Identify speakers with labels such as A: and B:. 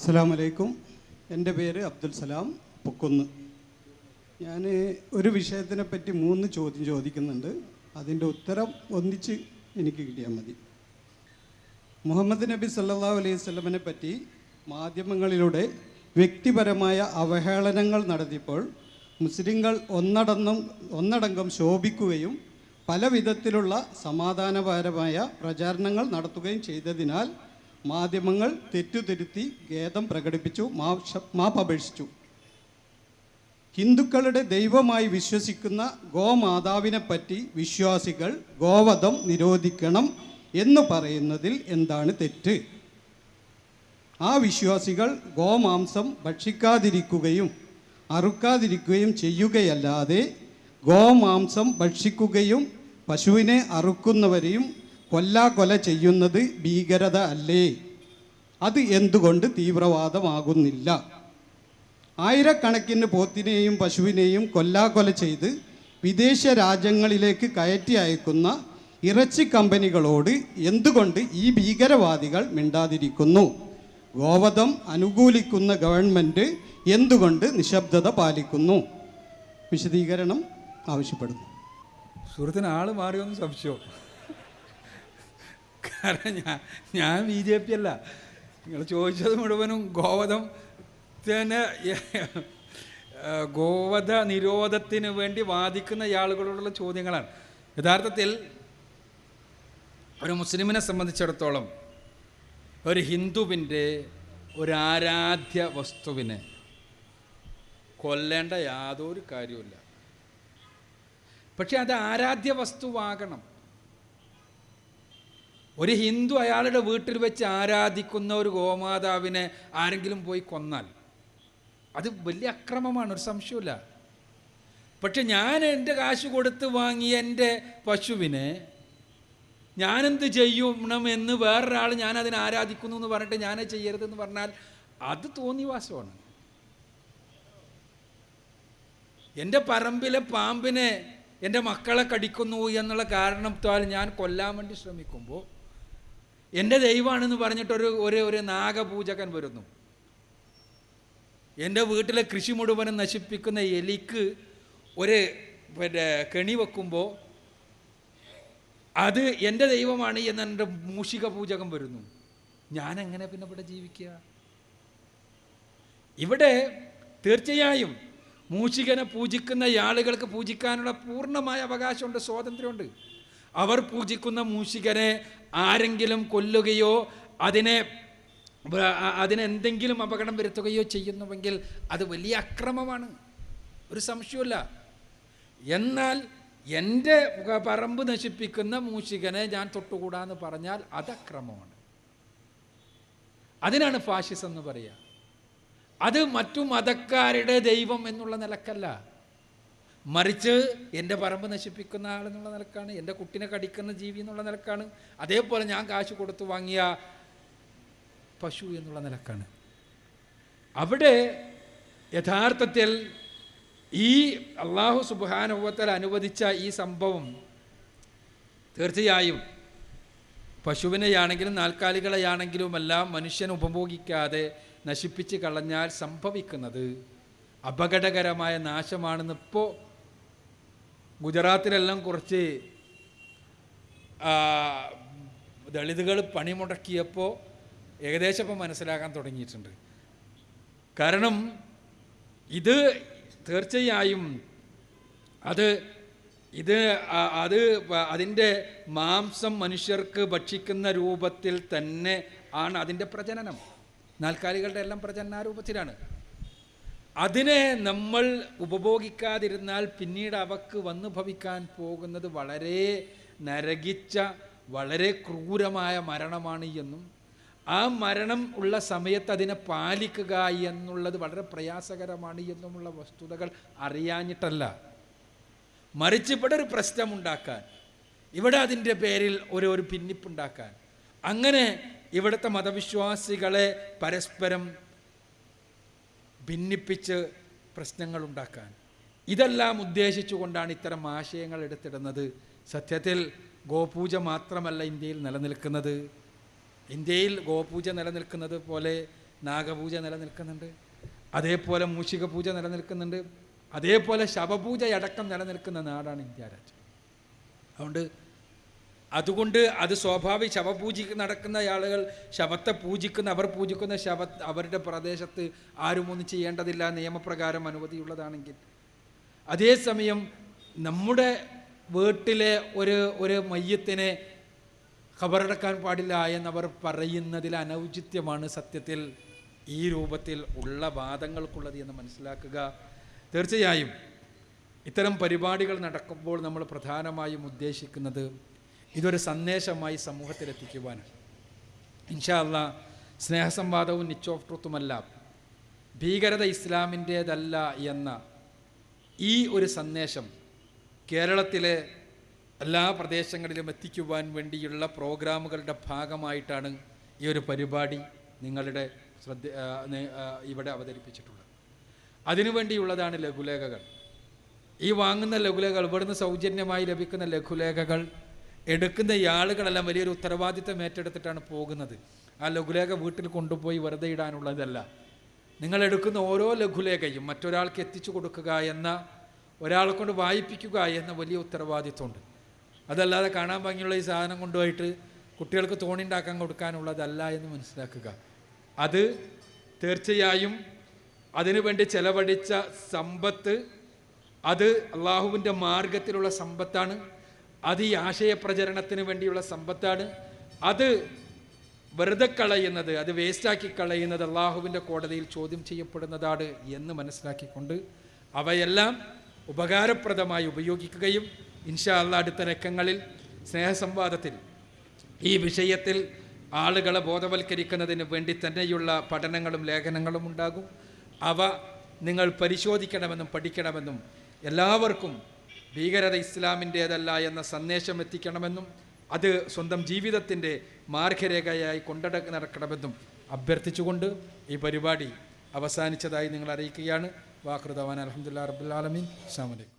A: അസ്സാം വലൈക്കും എന്റെ പേര് അബ്ദുൽ സലാം പൊക്കുന്ന്. ഞാൻ ഒരു വിഷയത്തിനെ പറ്റി മൂന്ന് ചോദ്യം ചോദിക്കുന്നുണ്ട്. അതിന്റെ ഉത്തരം ഒന്നിച്ച് എനിക്ക് കിട്ടിയാൽ മതി. മുഹമ്മദ് നബി സല്ലാ അലൈഹി സ്വലമിനെ പറ്റി മാധ്യമങ്ങളിലൂടെ വ്യക്തിപരമായ അവഹേളനങ്ങൾ നടത്തിയപ്പോൾ മുസ്ലിങ്ങൾ ഒന്നടങ്കം ഒന്നടങ്കം ശോഭിക്കുകയും പല വിധത്തിലുള്ള സമാധാനപരമായ പ്രചാരണങ്ങൾ നടത്തുകയും ചെയ്തതിനാൽ മാധ്യമങ്ങൾ തെറ്റുതിരുത്തി ഖേദം പ്രകടിപ്പിച്ചു മാപ്പ് അപേക്ഷിച്ചു ഹിന്ദുക്കളുടെ ദൈവമായി വിശ്വസിക്കുന്ന ഗോമാതാവിനെ പറ്റി വിശ്വാസികൾ ഗോവധം നിരോധിക്കണം എന്ന് പറയുന്നതിൽ എന്താണ് തെറ്റ്? ആ വിശ്വാസികൾ ഗോമാംസം ഭക്ഷിക്കാതിരിക്കുകയും അറുക്കാതിരിക്കുകയും ചെയ്യുകയല്ലാതെ ഗോമാംസം ഭക്ഷിക്കുകയും പശുവിനെ അറുക്കുന്നവരെയും കൊല്ലാകൊല ചെയ്യുന്നത് ഭീകരത അല്ലേ? അത് എന്തുകൊണ്ട് തീവ്രവാദമാകുന്നില്ല? ആയിരക്കണക്കിന് പോത്തിനെയും പശുവിനെയും കൊല്ലാകൊല ചെയ്ത് വിദേശ രാജ്യങ്ങളിലേക്ക് കയറ്റി അയക്കുന്ന ഇറച്ചി കമ്പനികളോട് എന്തുകൊണ്ട് ഈ ഭീകരവാദികൾ മിണ്ടാതിരിക്കുന്നു? ഗോവധം അനുകൂലിക്കുന്ന ഗവൺമെന്റ് എന്തുകൊണ്ട് നിശബ്ദത പാലിക്കുന്നു? വിശദീകരണം ആവശ്യപ്പെടുന്നു.
B: സുഹൃത്തിന് ആൾ മാറിയൊന്നും സംശയം. കാരണം ഞാൻ ഞാൻ ബി ജെ പി അല്ല. നിങ്ങൾ ചോദിച്ചത് മുഴുവനും ഗോവധം തന്നെ ഗോവധ നിരോധത്തിന് വേണ്ടി വാദിക്കുന്ന ആളുകളോടുള്ള ചോദ്യങ്ങളാണ്. യഥാർത്ഥത്തിൽ ഒരു മുസ്ലിമിനെ സംബന്ധിച്ചിടത്തോളം ഒരു ഹിന്ദുവിന്റെ ഒരു ആരാധ്യ വസ്തുവിനെ കൊല്ലേണ്ട യാതൊരു കാര്യവുമില്ല. പക്ഷെ അത് ആരാധ്യ വസ്തുവാകണം. ഒരു ഹിന്ദു അയാളുടെ വീട്ടിൽ വെച്ച് ആരാധിക്കുന്ന ഒരു ഗോമാതാവിനെ ആരെങ്കിലും പോയി കൊന്നാൽ അത് വലിയ അക്രമമാണ് ഒരു സംശയമില്ല പക്ഷെ ഞാൻ എന്റെ കാശ് കൊടുത്ത് വാങ്ങിയ എന്റെ പശുവിനെ ഞാനെന്ത് ചെയ്യണം എന്ന് വേറൊരാൾ ഞാൻ അതിനെ ആരാധിക്കുന്നു എന്ന് പറഞ്ഞിട്ട് ഞാനേ ചെയ്യരുതെന്ന് പറഞ്ഞാൽ അത് തോന്നിവാസമാണ്. എന്റെ പറമ്പിലെ പാമ്പിനെ എന്റെ മക്കളെ കടിക്കുന്നു എന്നുള്ള കാരണത്താൽ ഞാൻ കൊല്ലാൻ വേണ്ടി ശ്രമിക്കുമ്പോൾ എന്റെ ദൈവമാണെന്ന് പറഞ്ഞിട്ടൊരു ഒരു ഒരു നാഗപൂജകൻ വരുന്നു. എന്റെ വീട്ടിലെ കൃഷി മുഴുവനും നശിപ്പിക്കുന്ന എലിക്ക് ഒരു പിന്നെ കെണി വെക്കുമ്പോൾ അത് എന്റെ ദൈവമാണ് എന്ന് എന്റെ മൂഷിക പൂജകം വരുന്നു. ഞാൻ എങ്ങനെ പിന്നെ ഇവിടെ ജീവിക്കുക? ഇവിടെ തീർച്ചയായും മൂഷികനെ പൂജിക്കുന്ന ആളുകൾക്ക് പൂജിക്കാനുള്ള പൂർണമായ അവകാശമുണ്ട് സ്വാതന്ത്ര്യമുണ്ട്. അവർ പൂജിക്കുന്ന മൂഷികനെ ആരെങ്കിലും കൊല്ലുകയോ അതിനെ അതിനെന്തെങ്കിലും അപകടം വരുത്തുകയോ ചെയ്യുന്നുവെങ്കിൽ അത് വലിയ അക്രമമാണ്. ഒരു സംശയമല്ല എന്നാൽ എന്റെ പറമ്പ് നശിപ്പിക്കുന്ന മൂഷികനെ ഞാൻ തൊട്ടുകൂടാന്ന് പറഞ്ഞാൽ അത് അക്രമമാണ് അതിനാണ് ഫാഷിസം എന്ന് പറയുക. അത് മറ്റു മതക്കാരുടെ ദൈവം എന്നുള്ള നിലക്കല്ല. മറിച്ച് എന്റെ പറമ്പ് നശിപ്പിക്കുന്ന ആളെന്നുള്ള നിലക്കാണ് എന്റെ കുട്ടിനെ കടിക്കുന്ന ജീവി എന്നുള്ള നിലക്കാണ് അതേപോലെ ഞാൻ കാശ് കൊടുത്തു വാങ്ങിയ പശു എന്നുള്ള നിലക്കാണ്. അവിടെ യഥാർത്ഥത്തിൽ ഈ അള്ളാഹു സുബാനുഭവത്തിൽ അനുവദിച്ച ഈ സംഭവം തീർച്ചയായും പശുവിനെയാണെങ്കിലും നാൽക്കാലികളെയാണെങ്കിലുമെല്ലാം മനുഷ്യൻ ഉപഭോഗിക്കാതെ നശിപ്പിച്ച് കളഞ്ഞാൽ സംഭവിക്കുന്നത് അപകടകരമായ നാശമാണെന്ന് ഇപ്പോൾ ഗുജറാത്തിലെല്ലാം കുറച്ച് ദളിതുകൾ പണിമുടക്കിയപ്പോൾ ഏകദേശം ഇപ്പം മനസ്സിലാക്കാൻ തുടങ്ങിയിട്ടുണ്ട്. കാരണം ഇത് തീർച്ചയായും അത് ഇത് അത് അതിന്റെ മാംസം മനുഷ്യർക്ക് ഭക്ഷിക്കുന്ന രൂപത്തിൽ തന്നെ ആണ് അതിന്റെ പ്രജനനം. നാൽക്കാലികളുടെ എല്ലാം പ്രജനന രൂപത്തിലാണ് അതിനെ നമ്മൾ ഉപഭോഗിക്കാതിരുന്നാൽ പിന്നീട് അവക്ക് വന്നു ഭവിക്കാൻ പോകുന്നത് വളരെ നരകിച്ച വളരെ ക്രൂരമായ മരണമാണ് എന്നും. ആ മരണം ഉള്ള സമയത്ത് അതിനെ പാലിക്കുക എന്നുള്ളത് വളരെ പ്രയാസകരമാണ് എന്നുമുള്ള വസ്തുതകൾ അറിയാഞ്ഞിട്ടല്ല. മറിച്ച് ഇവിടെ ഒരു പ്രശ്നമുണ്ടാക്കാൻ ഇവിടെ അതിന്റെ പേരിൽ ഒരു ഒരു ഭിന്നിപ്പുണ്ടാക്കാൻ അങ്ങനെ ഇവിടുത്തെ മതവിശ്വാസികളെ പരസ്പരം ഭിന്നിപ്പിച്ച് പ്രശ്നങ്ങൾ ഉണ്ടാക്കാൻ ഇതെല്ലാം ഉദ്ദേശിച്ചുകൊണ്ടാണ് ഇത്തരം ആശയങ്ങൾ എടുത്തിടുന്നത്. സത്യത്തിൽ ഗോപൂജ മാത്രമല്ല ഇന്ത്യയിൽ നിലനിൽക്കുന്നത്. ഇന്ത്യയിൽ ഗോപൂജ നിലനിൽക്കുന്നത് പോലെ നാഗപൂജ നിലനിൽക്കുന്നുണ്ട്. അതേപോലെ മൂഷിക പൂജ നിലനിൽക്കുന്നുണ്ട്. അതേപോലെ ശവപൂജയടക്കം നിലനിൽക്കുന്ന നാടാണ് ഇന്ത്യ രാജ്യം. അതുകൊണ്ട് അതുകൊണ്ട് അത് സ്വാഭാവിക ശവപൂജയ്ക്ക് നടക്കുന്ന ആളുകൾ ശവത്തെ പൂജിക്കുന്ന അവർ പൂജിക്കുന്ന ശവ അവരുടെ പ്രദേശത്ത് ആരും ഒന്നും ചെയ്യേണ്ടതില്ല നിയമപ്രകാരം അനുമതിയുള്ളതാണെങ്കിൽ. അതേസമയം നമ്മുടെ വീട്ടിലെ ഒരു ഒരു മയ്യത്തിനെ ഖബറടക്കാൻ പാടില്ല എന്നവർ പറയുന്നതിൽ അനൗചിത്യമാണ് സത്യത്തിൽ ഈ രൂപത്തിൽ ഉള്ള വാദങ്ങൾക്കുള്ളത് എന്ന് മനസ്സിലാക്കുക. തീർച്ചയായും ഇത്തരം പരിപാടികൾ നടക്കുമ്പോൾ നമ്മൾ പ്രധാനമായും ഉദ്ദേശിക്കുന്നത് ഇതൊരു സന്ദേശമായി സമൂഹത്തിലെത്തിക്കുവാനാണ് ഇൻഷാല്ല സ്നേഹസംവാദവും നിച്ച് ഓഫ് ട്രൂത്തുമല്ല ഭീകരത ഇസ്ലാമിന്റേതല്ല എന്ന ഈ ഒരു സന്ദേശം കേരളത്തിലെ എല്ലാ പ്രദേശങ്ങളിലും എത്തിക്കുവാൻ വേണ്ടിയുള്ള പ്രോഗ്രാമുകളുടെ ഭാഗമായിട്ടാണ് ഈ ഒരു പരിപാടി നിങ്ങളുടെ ശ്രദ്ധ ഇവിടെ അവതരിപ്പിച്ചിട്ടുള്ളത്. അതിനുവേണ്ടിയുള്ളതാണ് ലഘുലേഖകൾ. ഈ വാങ്ങുന്ന ലഘുലേഖകൾ ഇവിടുന്ന് സൗജന്യമായി ലഭിക്കുന്ന ലഘുലേഖകൾ എടുക്കുന്ന ആളുകളെല്ലാം വലിയൊരു ഉത്തരവാദിത്തം ഏറ്റെടുത്തിട്ടാണ് പോകുന്നത്. ആ ലഘുലേഖ വീട്ടിൽ കൊണ്ടുപോയി വെറുതെ ഇടാനുള്ളതല്ല. നിങ്ങൾ എടുക്കുന്ന ഓരോ ലഘുലേഖയും മറ്റൊരാൾക്ക് എത്തിച്ചു കൊടുക്കുക എന്ന ഒരാളെ കൊണ്ട് വായിപ്പിക്കുക എന്ന വലിയ ഉത്തരവാദിത്വമുണ്ട്. അതല്ലാതെ കാണാൻ ഭംഗിയുള്ള ഈ സാധനം കൊണ്ടുപോയിട്ട് കുട്ടികൾക്ക് തോണിണ്ടാക്കാൻ കൊടുക്കാനുള്ളതല്ല എന്ന് മനസ്സിലാക്കുക. അത് തീർച്ചയായും അതിനുവേണ്ടി ചെലവഴിച്ച സമ്പത്ത് അത് അള്ളാഹുവിന്റെ മാർഗത്തിലുള്ള സമ്പത്താണ്. അത് ഈ ആശയപ്രചരണത്തിന് വേണ്ടിയുള്ള സമ്പത്താണ്. അത് വെറുതെ കളയുന്നത് അത് വേസ്റ്റാക്കി കളയുന്നത് അള്ളാഹുവിന്റെ കോടതിയിൽ ചോദ്യം ചെയ്യപ്പെടുന്നതാണ് എന്ന് മനസ്സിലാക്കിക്കൊണ്ട് അവയെല്ലാം ഉപകാരപ്രദമായി ഉപയോഗിക്കുകയും ഇൻഷാ അള്ള അടുത്ത രക്കങ്ങളിൽ സ്നേഹസംവാദത്തിൽ ഈ വിഷയത്തിൽ ആളുകളെ ബോധവൽക്കരിക്കുന്നതിന് വേണ്ടി തന്നെയുള്ള പഠനങ്ങളും ലേഖനങ്ങളും ഉണ്ടാകും. അവ നിങ്ങൾ പരിശോധിക്കണമെന്നും പഠിക്കണമെന്നും എല്ലാവർക്കും ഭീകരത ഇസ്ലാമിന്റേതല്ല എന്ന സന്ദേശം എത്തിക്കണമെന്നും അത് സ്വന്തം ജീവിതത്തിന്റെ മാർഗരേഖയായി കൊണ്ടട നടക്കണമെന്നും അഭ്യർത്ഥിച്ചുകൊണ്ട് ഈ പരിപാടി അവസാനിച്ചതായി നിങ്ങൾ അറിയിക്കുകയാണ് വാഹൃദവാൻ അലഹമുല്ലാ റബുലാലമീൻ അസ്സാം വലൈക്കും